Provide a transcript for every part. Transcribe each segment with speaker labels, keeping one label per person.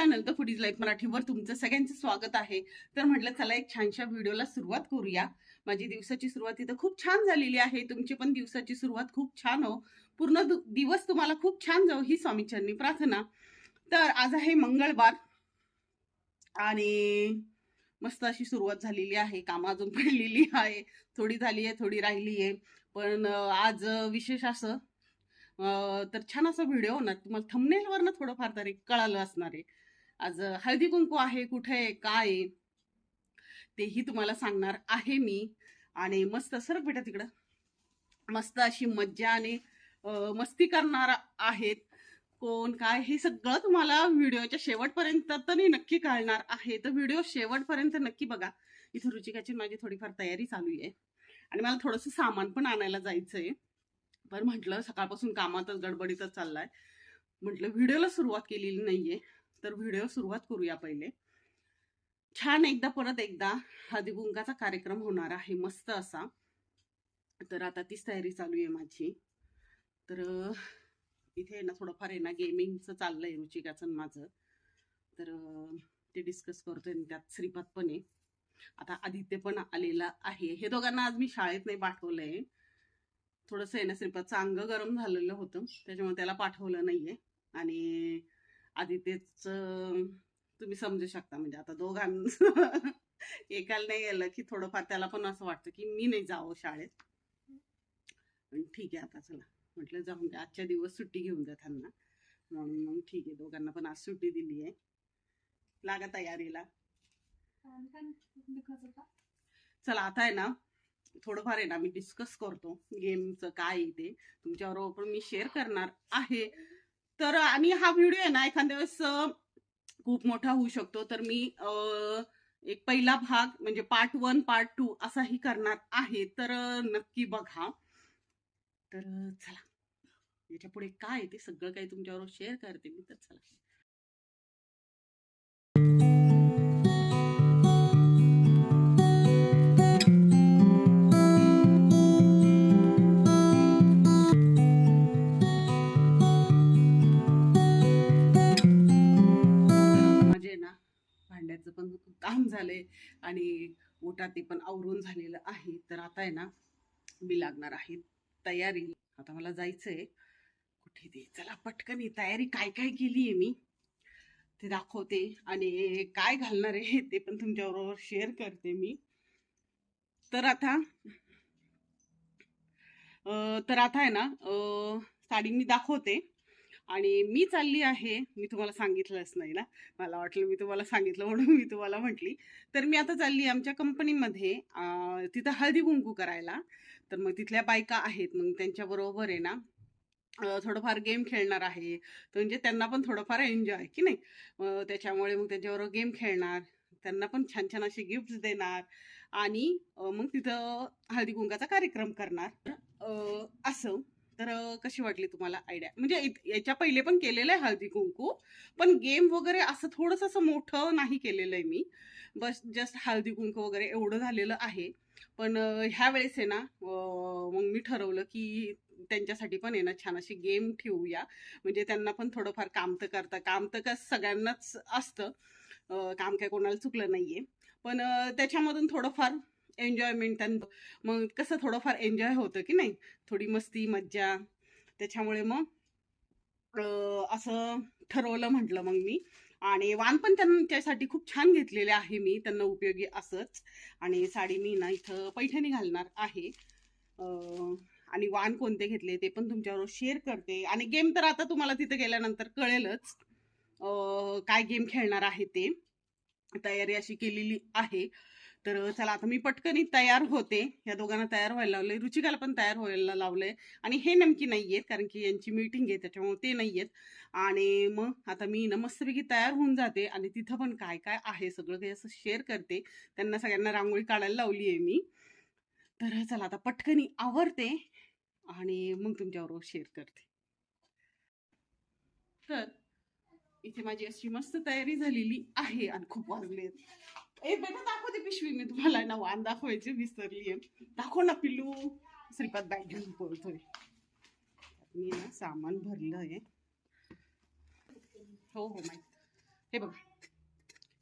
Speaker 1: Channel the foodies life मराठीवर तुमचं सगळ्यांचं स्वागत आहे. तर म्हटलं चला एक छानशा व्हिडिओला सुरुवात करूया. माझी दिवसाची सुरुवात इथं खूप छान झालेली आहे. तुमची पण दिवसाची सुरुवात खूप छान हो. पूर्ण दिवस तुम्हाला खूप छान जाऊ ही स्वामीचरणी प्रार्थना. तर आज आहे मंगळवार आणि मस्त अशी सुरुवात झालेली आहे. कामं अजून पडलेली आहे. थोडी झाली आहे थोडी राहिली आहे. पण आज विशेष असं तर छान असा व्हिडिओ ना तुम्हाला थंबनेलवरनं थोडंफार तरी कळालं असणार आहे. आज हळदी कुंकू आहे कुठे आहे काय आहे तेही तुम्हाला सांगणार आहे मी. आणि मस्त सरक बेटा तिकडं. मस्त अशी मज्जा आणि मस्ती करणार आहेत. कोण काय हे सगळं तुम्हाला व्हिडिओच्या शेवटपर्यंत तरी नक्की कळणार आहे. तर व्हिडिओ शेवटपर्यंत नक्की बघा. इथे रुचिकाची माझी थोडीफार तयारी चालू आहे. आणि मला थोडंसं सामान पण आणायला जायचं आहे पण म्हटलं सकाळपासून कामातच गडबडीतच चाललाय. म्हटलं व्हिडिओला सुरुवात केलेली नाहीये. तर व्हिडिओ सुरुवात करूया पहिले. छान एकदा परत एकदा हळदीकुंकाचा कार्यक्रम होणार आहे मस्त असा. तर आता तीच तयारी चालू आहे माझी. तर इथे आहे ना थोडंफार आहे ना गेमिंगचं चाललंय रुचिकाचं माझं. तर ते डिस्कस करतोय त्यात श्रीपाद पण आहे. आता आदित्य पण आलेला आहे. हे दोघांना आज मी शाळेत नाही पाठवलंय. थोडंसं आहे ना श्रीपादचं अंग गरम झालेलं होतं. त्याच्यामुळे त्याला पाठवलं नाहीये. आणि आदित्यच तुम्ही समजू शकता. म्हणजे आता दोघांचं एकाला नाही गेलं की थोडंफार त्याला पण असं वाटतं की मी नाही जावं शाळेत. ठीक आहे आता चला. म्हटलं जाऊन द्या. आजच्या दिवस सुट्टी घेऊन द्या त्यांना. म्हणून मग ठीक आहे. दोघांना पण आज सुट्टी दिली आहे. लागा तयारीला. चला आता आहे ना थोडंफार आहे ना मी डिस्कस करतो. गेमचं काय ते. तुमच्याबरोबर पण मी शेअर करणार आहे. तर आणि हा व्हिडिओ आहे ना एखाद्या वेळेस खूप मोठा होऊ शकतो. तर मी एक पहिला भाग म्हणजे पार्ट वन पार्ट टू असाही करणार आहे. तर नक्की बघा. तर चला. याच्यापुढे काय ते सगळं काही तुमच्याबरोबर शेअर करते मी तर चला. झालं आहे आणि ओटा ते पण आवरून झालेलं आहे. तर आता आहे ना मी लागणार आहे तयारी. आता मला जायचंय. कुठे ते? चला पटकन तयारी. काय काय केली आहे मी? ते दाखवते. आणि काय घालणार आहे ते पण तुमच्याबरोबर शेअर करते मी. तर आता तर आता आहे ना साडी मी दाखवते. आणि मी चालली आहे मी तुम्हाला सांगितलंच नाही ना? मला वाटलं मी तुम्हाला सांगितलं म्हणून मी तुम्हाला म्हटली. तर मी आता चालली आमच्या कंपनीमध्ये तिथं हळदी कुंकू करायला. तर मग तिथल्या बायका आहेत मग त्यांच्याबरोबर आहे ना थोडंफार गेम खेळणार आहे. तर म्हणजे त्यांना पण थोडंफार एन्जॉय की नाही? त्याच्यामुळे मग त्यांच्याबरोबर गेम खेळणार त्यांना पण छान छान असे गिफ्ट देणार आणि मग तिथं हळदी कुंकाचा कार्यक्रम करणार. असं. तर कशी वाटली तुम्हाला आयडिया म्हणजे याच्या पहिले पण केलेलं आहे हळदी कुंकू पण गेम वगैरे असं थोडंसं असं मोठं नाही केलेलं आहे मी. बस जस्ट हळदी कुंकू वगैरे एवढं झालेलं आहे. पण ह्या वेळेस आहे ना मग मी ठरवलं की त्यांच्यासाठी पण आहे ना छान अशी गेम ठेवूया. म्हणजे त्यांना पण थोडंफार काम तर करता काम तर कसं सगळ्यांनाच असतं. काम काय कोणाला चुकलं नाहीये. पण त्याच्यामधून थोडंफार एन्जॉयमेंट त्यांचं मग कसं थोडंफार एन्जॉय होतं की नाही? थोडी मस्ती मज्जा. त्याच्यामुळे मग असं ठरवलं म्हटलं मग मी. आणि वाण पण त्यांच्यासाठी खूप छान घेतलेले आहे मी. त्यांना उपयोगी असंच. आणि साडी मी ना इथं पैठणी घालणार आहे. आणि वाण कोणते घेतले ते पण तुमच्याबरोबर शेअर करते. आणि गेम तर आता तुम्हाला तिथे गेल्यानंतर कळेलच. काय गेम खेळणार आहे ते. तयारी अशी केलेली आहे. तर चला आता मी पटकनी तयार होते. या दोघांना तयार व्हायला लावले रुचिकाला पण तयार व्हायला लावलंय. आणि हे नेमकी नाही आहेत कारण की यांची मीटिंग आहे त्याच्यामुळे ते नाही आहेत आणि मग आता मी ना मस्तपैकी तयार होऊन जाते आणि तिथं पण काय काय आहे सगळं काही असं शेअर करते. त्यांना सगळ्यांना रांगोळी काढायला लावली आहे मी. तर चला आता पटकनी आवरते आणि मग तुमच्याबरोबर शेअर करते. तर इथे माझी अशी मस्त तयारी झालेली आहे आणि खूप वाजले ए बेटा दाखवते पिशवी मी तुम्हाला. ना वाण दाखवायची विसरली आहे. दाखव ना पिल्लू. श्रीपाद बॅग घेऊन बोलतोय. मी ना सामान भरलं आहे हो हो माहीत. हे बघ.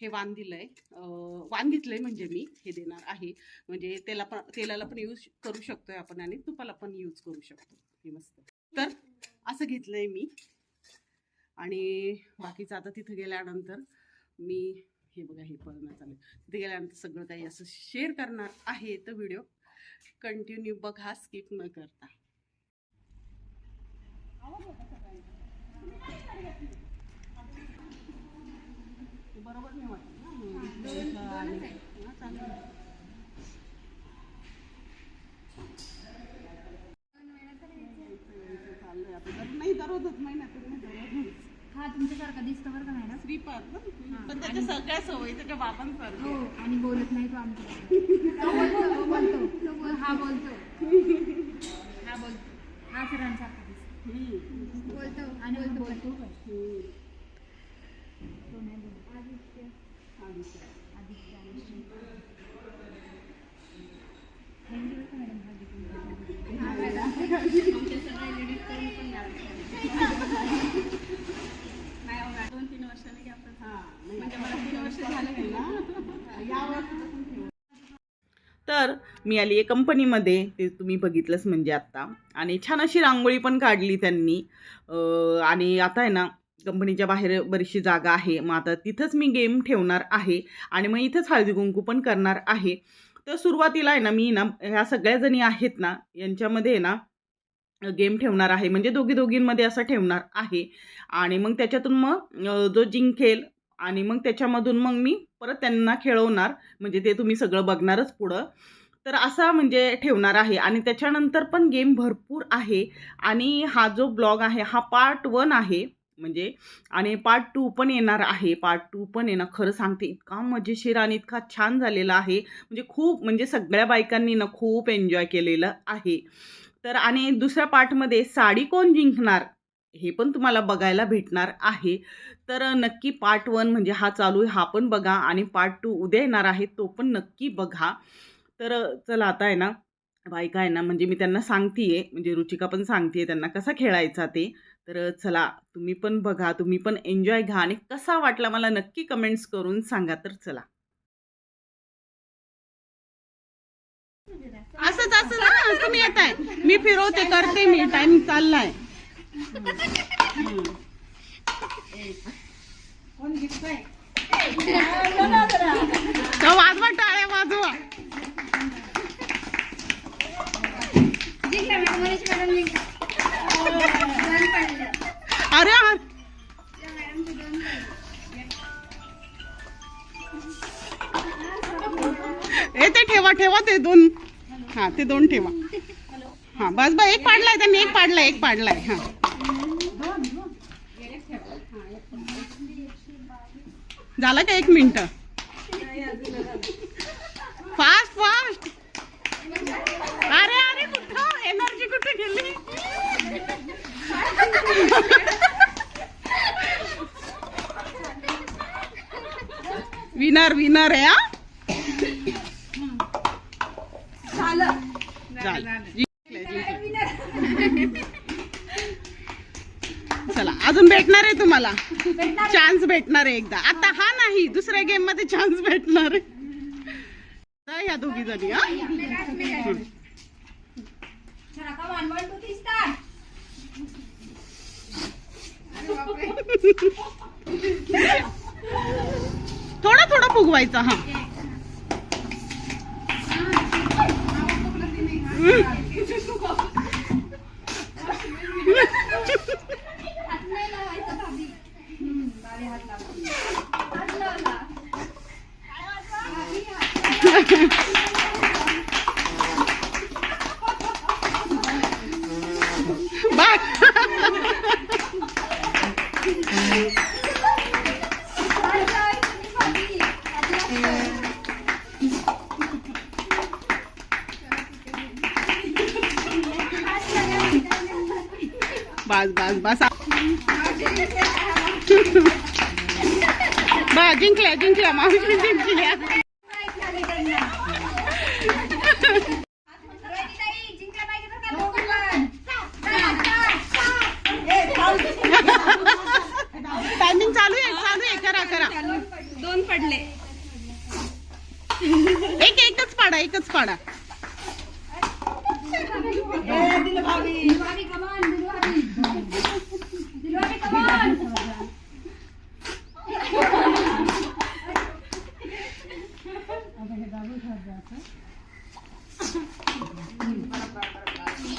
Speaker 1: हे वाण दिलंय. वान वाण घेतलंय म्हणजे मी. हे देणार आहे. म्हणजे तेला पण तेलाला पण यूज करू शकतोय आपण आणि तुपाला पण यूज करू शकतो. हे मस्त. तर असं घेतलंय मी. आणि बाकीचं आता तिथं गेल्यानंतर मी हे बघा हे पळणं चालू तिथे गेल्यानंतर सगळं काही असं शेअर करणार आहे तर व्हिडिओ कंटिन्यू बघा स्किप न करता. बरोबर नाही वाटत ना आणि- हा, चालेल. चाललंय आता. दर- नाही दररोजच महिन्यातून नाही दररोजच.
Speaker 2: हा तुमच्यासारखा दिसतो बरं का
Speaker 1: ना? पण त्याच्या सगळ्या सवयी त्याच्या
Speaker 2: हो
Speaker 1: बाबांसारखं
Speaker 2: आणि बोलत नाही तो आमच्या तो बोलतो हा बोलतो. हा बोलतो. हा
Speaker 1: हम्म.
Speaker 2: बोलतो आणि बोलतो बोलत आदित्य
Speaker 1: आदित्य.
Speaker 2: आदित्य आदित्य थँक्यू बरं का मॅडम हळदी कुंकू. हा मॅडम आमच्या सगळ्या लेडीज करून पण
Speaker 1: नाही हो, मॅडम. दोन तीन वर्षांनी की आपण हा म्हणजे मला तीन वर्ष झाले नाही ना या वर्षापासून ठेवू. तर मी आली आहे कंपनीमध्ये. ते तुम्ही बघितलंच म्हणजे आत्ता. आणि छान अशी रांगोळी पण काढली त्यांनी. आणि आता आहे ना कंपनीच्या बाहेर बरीचशी जागा आहे. मग आता तिथंच मी गेम ठेवणार आहे. आणि मग इथंच हळदी कुंकू पण करणार आहे. तर सुरुवातीला आहे ना मी ना ह्या सगळ्या जणी आहेत ना यांच्यामध्ये आहे ना गेम ठेवणार आहे. म्हणजे दोघी दोघींमध्ये असं ठेवणार आहे. आणि मग त्याच्यातून मग जो जिंकेल आणि मग त्याच्यामधून मग मी परत त्यांना खेळवणार म्हणजे ते तुम्ही सगळं बघणारच पुढं. तर असा म्हणजे ठेवणार आहे. आणि त्याच्यानंतर पण गेम भरपूर आहे. आणि हा जो ब्लॉग आहे हा पार्ट वन आहे. म्हणजे आणि पार्ट टू पण येणार आहे. पार्ट टू पण येणार खरं सांगते इतका मजेशीर आणि इतका छान झालेला आहे. म्हणजे खूप म्हणजे सगळ्या बायकांनी ना खूप एन्जॉय केलेलं आहे. तर आणि दुसऱ्या पार्टमध्ये साडी कोण जिंकणार हे पण तुम्हाला बघायला भेटणार आहे. तर नक्की पार्ट वन म्हणजे हा चालू आहे हा पण बघा आणि पार्ट टू उद्या येणार आहे तो पण नक्की बघा. तर चला आता आहे ना बायका आहे ना म्हणजे मी त्यांना सांगतीये म्हणजे रुचिका पण सांगतेय त्यांना कसा खेळायचा ते. तर चला तुम्ही पण बघा तुम्ही पण एन्जॉय घ्या आणि कसा वाटला मला नक्की कमेंट्स करून सांगा तर चला. असंच असं ना तुम्ही येत आहे मी फिरवते करते मी टाइम चाललाय. तर वाजवा टाळ्या वाजवा.
Speaker 2: जिंकला मॅडम मनीष मॅडम जिंकला दोन
Speaker 1: अरे अरे.
Speaker 2: दोन
Speaker 1: ए ते ठेवा ठेवा ते दोन. हा ते दोन ठेवा. हा बस बस एक पाडलाय त्यांनी एक पाडलाय एक पाडलाय हा. झाला का एक मिनिट? फास्ट फास्ट अरे अरे कुठं? एनर्जी कुठे गेली विनर विनर आहे हा? जिंकले. चला अजून भेटणार आहे तुम्हाला. चान्स भेटणार आहे एकदा. आता हा नाही दुसऱ्या गेममध्ये चान्स भेटणार आहे. या दोघी जणी हा. थोडा थोडा फुगवायचा हा. बस बस बस. बा जिंकल्या जिंकल्या मावशी जिंकल्या टायमिंग चालू आहे चालू आहे करा करा.
Speaker 3: दोन पडले.
Speaker 2: एक एकच पाडा एकच पाडा.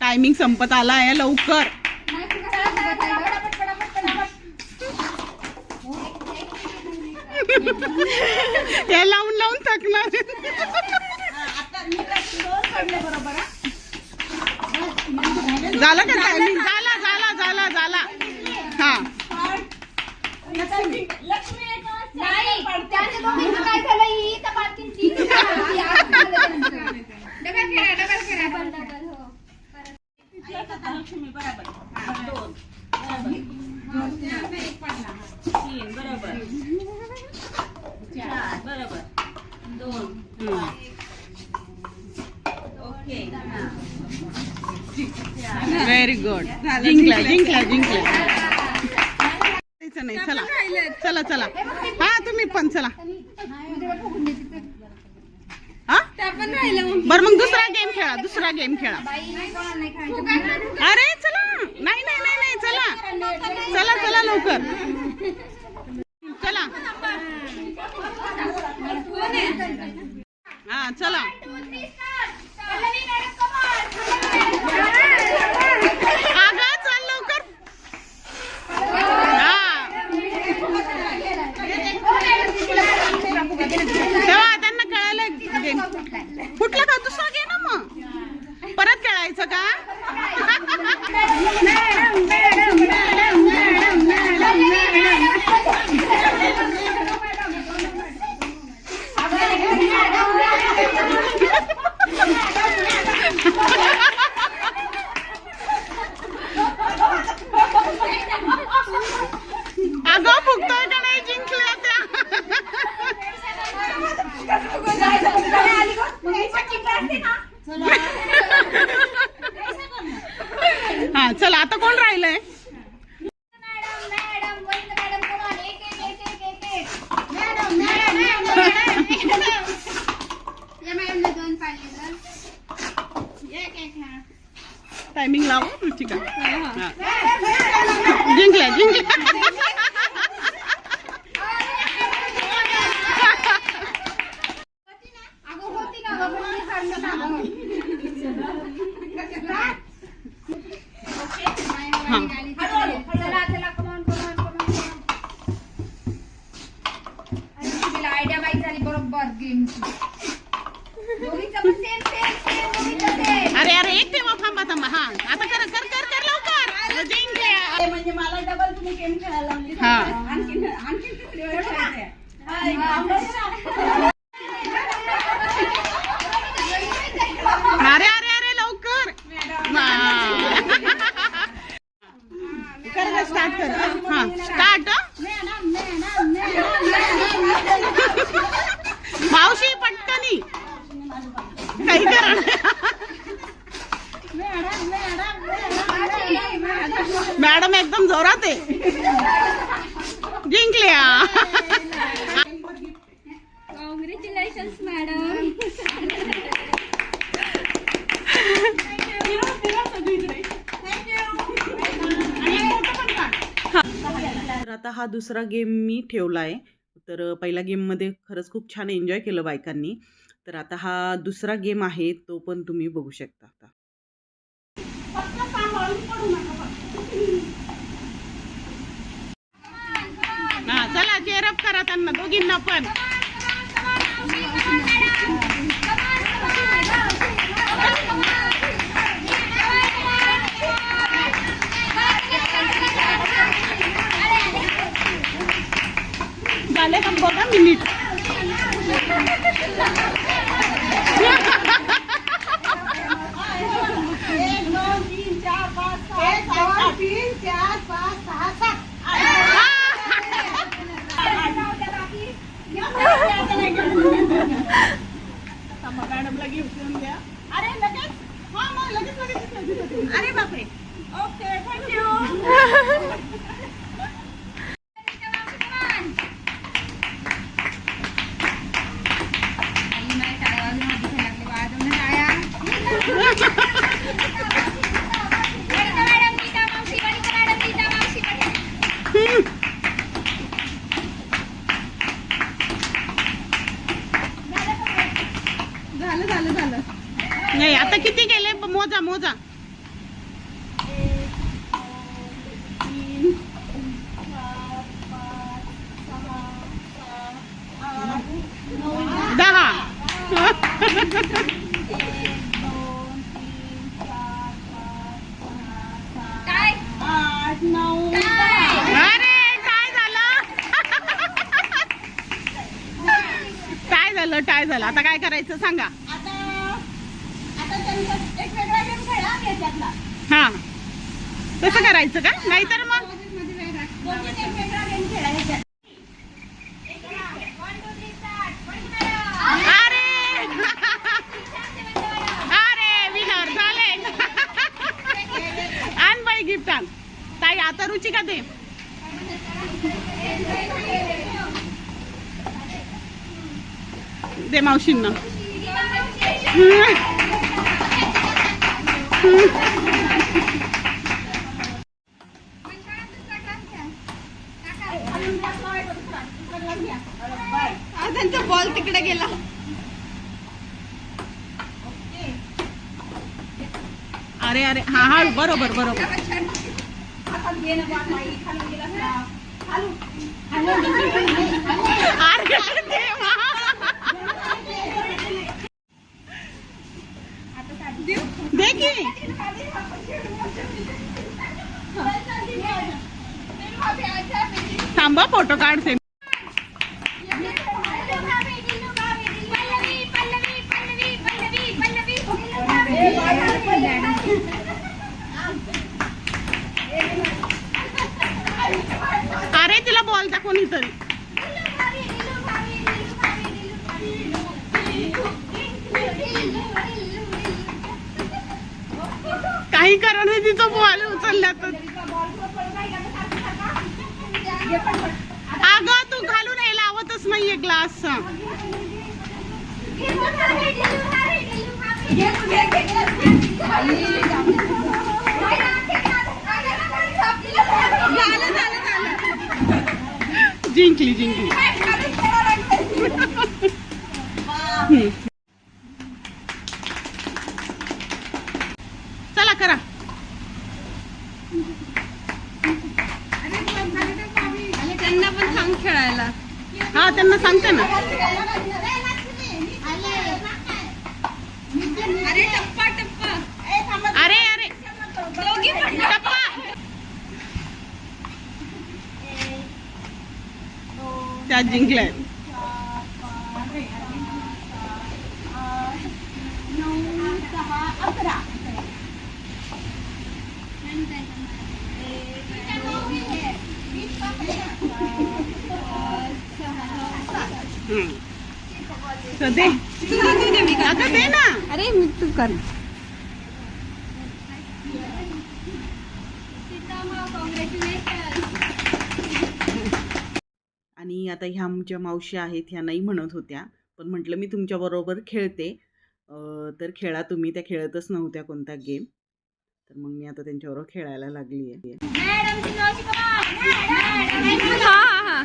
Speaker 2: टायमिंग संपत आला आहे लवकर हे लावून लावून थकणार झालं का टायमिंग झाला झाला झाला झाला हा
Speaker 3: लक्ष्मी लक्ष्मी काय झालं
Speaker 2: व्हेरी गुड जिंकला जिंकला. जिंकला नाही चला. चला. चला हा तुम्ही पण चला. बर मग दुसरा गेम खेळा दुसरा गेम खेळा. अरे चला. नाही नाही नाही चला. चला चला लवकर.
Speaker 3: 哎。
Speaker 2: टायमिंग लाव ठीक आहे जिंकल्या जिंकल्या
Speaker 3: मग
Speaker 2: हा. आता कर कर कर कर लवकर.
Speaker 1: म्हणजे मला डबल तुम्ही गेम खेळायला
Speaker 4: आणखी
Speaker 2: आणखी आता हा दुसरा गेम मी ठेवला आहे तर पहिल्या गेममध्ये खरंच खूप छान एन्जॉय केलं बायकांनी तर आता हा दुसरा गेम आहे तो पण तुम्ही बघू शकता आता हा चला चेअरअप करा त्यांना दोघींना पण झाले का बघा नाही आता किती गेले मोजा मोजा दहा
Speaker 4: काय
Speaker 2: आठ नऊ
Speaker 4: काय
Speaker 2: अरे काय झालं काय झालं काय झालं आता काय करायचं सांगा
Speaker 3: आता आता त्यांचा एक वेगळा गेम खेळा आणि याच्यातला
Speaker 2: हा तसं करायचं का नाहीतर मग
Speaker 3: दोघींनी एक वेगळा गेम खेळा याच्यात
Speaker 2: अरे अरे विनर झाले आण बाई गिफ्ट आण ताई आता रुची का दे दे मावशींना
Speaker 4: त्यांचा बॉल तिकडे गेला.
Speaker 2: अरे अरे हा हा बरोबर बरोबर.
Speaker 3: हातात घे ना बॉल नाही खालून गेला असला. खालून
Speaker 2: अरे देवा. दे की थांबा फोटो काढते अरे तिला बोलता कोणीतरी काही कारण आहे तिचं बॉल उचलल्या तर. अगं तू घालून हे लावतच नाहीये ग्लास जिंकली जिंकली हम्म. चला करा
Speaker 4: त्यांना पण सांग खेळायला
Speaker 2: हा त्यांना सांगते ना
Speaker 4: अरे टप्पा टप्पा
Speaker 2: अरे अरे
Speaker 4: दोघी पण
Speaker 2: टप्पा त्या जिंकलाय. दे दे ना.
Speaker 4: अरे मी तू कर
Speaker 2: कॉंग्रॅच्युलेशन
Speaker 1: आणि आता ह्या आमच्या मावशी आहेत ह्या नाही म्हणत होत्या. पण म्हटलं मी तुमच्याबरोबर खेळते. अं, तर खेळा तुम्ही त्या खेळतच नव्हत्या कोणता गेम. तर मग मी आता त्यांच्याबरोबर खेळायला लागली आहे
Speaker 2: मॅडम सिनोची कमान मॅडम
Speaker 3: हा हा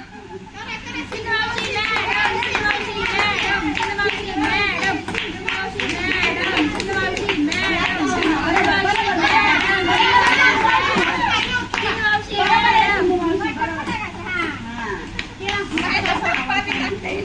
Speaker 2: सिनोची मॅडम सिनोची मॅडम सिनोची मॅडम सिनोची मॅडम सिनोची मॅडम सिनोची मॅडम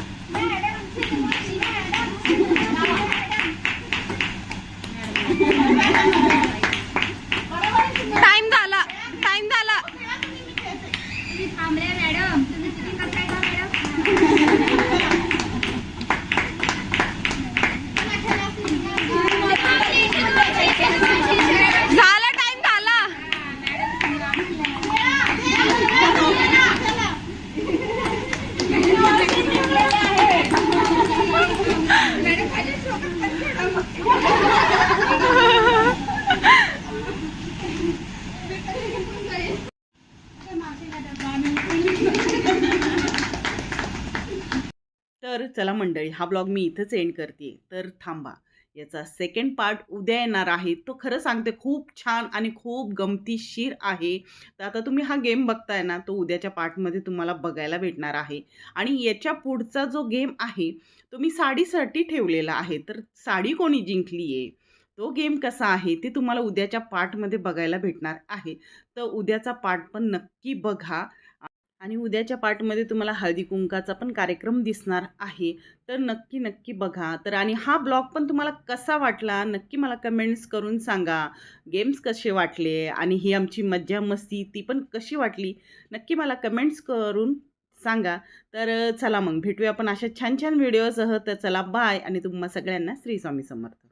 Speaker 3: टाइम झाला टाइम झाला
Speaker 2: तुम्ही थांबले मॅडम तुम्ही किती करताय का मॅडम
Speaker 3: झाला टाइम झाला
Speaker 1: तर चला मंडळी हा ब्लॉग मी इथंच एंड करते. तर थांबा. याचा सेकंड पार्ट उद्या येणार आहे. तो खरं सांगते खूप छान आणि खूप गमतीशीर आहे. तर आता तुम्ही हा गेम बघताय ना तो उद्याच्या पार्टमध्ये तुम्हाला बघायला भेटणार आहे. आणि याच्या पुढचा जो गेम आहे तो मी साडीसाठी ठेवलेला आहे. तर साडी कोणी जिंकली आहे तो गेम कसा आहे ते तुम्हाला उद्याच्या पार्टमध्ये बघायला भेटणार आहे. तर उद्याचा पार्ट पण नक्की बघा. आणि उद्याच्या पार्टमध्ये तुम्हाला हळदी कुंकाचा पण कार्यक्रम दिसणार आहे. तर नक्की नक्की बघा. तर आणि हा ब्लॉग पण तुम्हाला कसा वाटला? नक्की मला कमेंट्स करून सांगा. गेम्स कसे वाटले? आणि ही आमची मज्जा मस्ती ती पण कशी वाटली? नक्की मला कमेंट्स करून सांगा. तर चला मग भेटूया आपण अशा छान छान व्हिडिओसह तर चला बाय आणि तुम्हा सगळ्यांना श्री स्वामी समर्थ.